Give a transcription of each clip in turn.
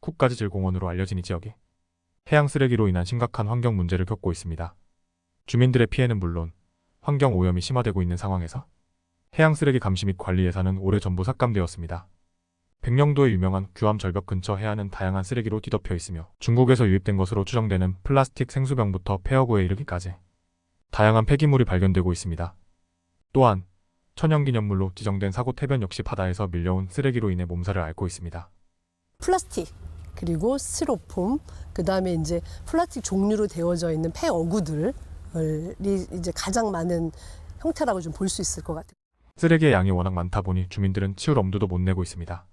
쿡가지질 공원으로 알려진 이 지역이 해양 쓰레기로 인한 심각한 환경 문제를 겪고 있습니다. 주민들의 피해는 물론 환경 오염이 심화되고 있는 상황에서 해양 쓰레기 감시 및 관리 예산은 오래전부 삭감되었습니다. 백령도의 유명한 규암 절벽 근처 해안은 다양한 쓰레기로 뒤덮여 있으며 중국에서 유입된 것으로 추정되는 플라스틱 생수병부터 폐허구에 이르기까지 다양한 폐기물이 발견되고 있습니다. 또한 천연기념물로 지정된 사고 태변 역시 바다에서 밀려온 쓰레기로 인해 몸살을 앓고 있습니다. 플라스틱 그리고 스티로폼 그 다음에 이제 플라스틱 종류로 되어져 있는 폐 어구들이 이제 가장 많은 형태라고 좀 볼 수 있을 것 같아요. 쓰레기의 양이 워낙 많다 보니 주민들은 치울 엄두도 못 내고 있습니다.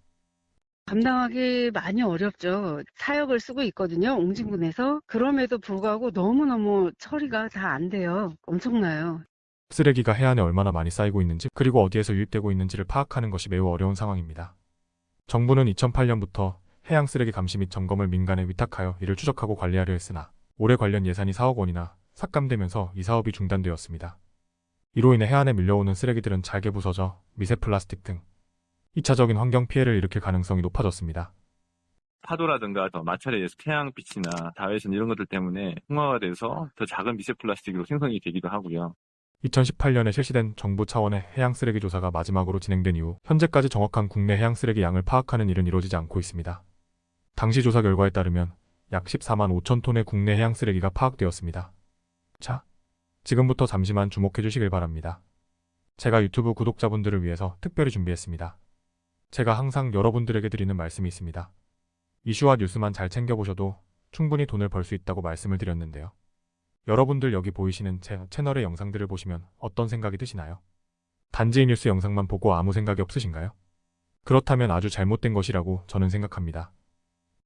감당하기 많이 어렵죠. 사역을 쓰고 있거든요. 옹진군에서. 그럼에도 불구하고 너무너무 처리가 다 안 돼요. 엄청나요. 쓰레기가 해안에 얼마나 많이 쌓이고 있는지 그리고 어디에서 유입되고 있는지를 파악하는 것이 매우 어려운 상황입니다. 정부는 2008년부터 해양 쓰레기 감시 및 점검을 민간에 위탁하여 이를 추적하고 관리하려 했으나 올해 관련 예산이 4억 원이나 삭감되면서 이 사업이 중단되었습니다. 이로 인해 해안에 밀려오는 쓰레기들은 잘게 부서져 미세 플라스틱 등 2차적인 환경 피해를 일으킬 가능성이 높아졌습니다. 파도라든가 더 마찰에 태양빛이나 자외선 이런 것들 때문에 홍화가 돼서 더 작은 미세 플라스틱으로 생성이 되기도 하고요. 2018년에 실시된 정부 차원의 해양 쓰레기 조사가 마지막으로 진행된 이후 현재까지 정확한 국내 해양 쓰레기 양을 파악하는 일은 이루어지지 않고 있습니다. 당시 조사 결과에 따르면 약 14만 5천 톤의 국내 해양 쓰레기가 파악되었습니다. 자, 지금부터 잠시만 주목해 주시길 바랍니다. 제가 유튜브 구독자분들을 위해서 특별히 준비했습니다. 제가 항상 여러분들에게 드리는 말씀이 있습니다. 이슈와 뉴스만 잘 챙겨보셔도 충분히 돈을 벌 수 있다고 말씀을 드렸는데요. 여러분들 여기 보이시는 제 채널의 영상들을 보시면 어떤 생각이 드시나요? 단지 이 뉴스 영상만 보고 아무 생각이 없으신가요? 그렇다면 아주 잘못된 것이라고 저는 생각합니다.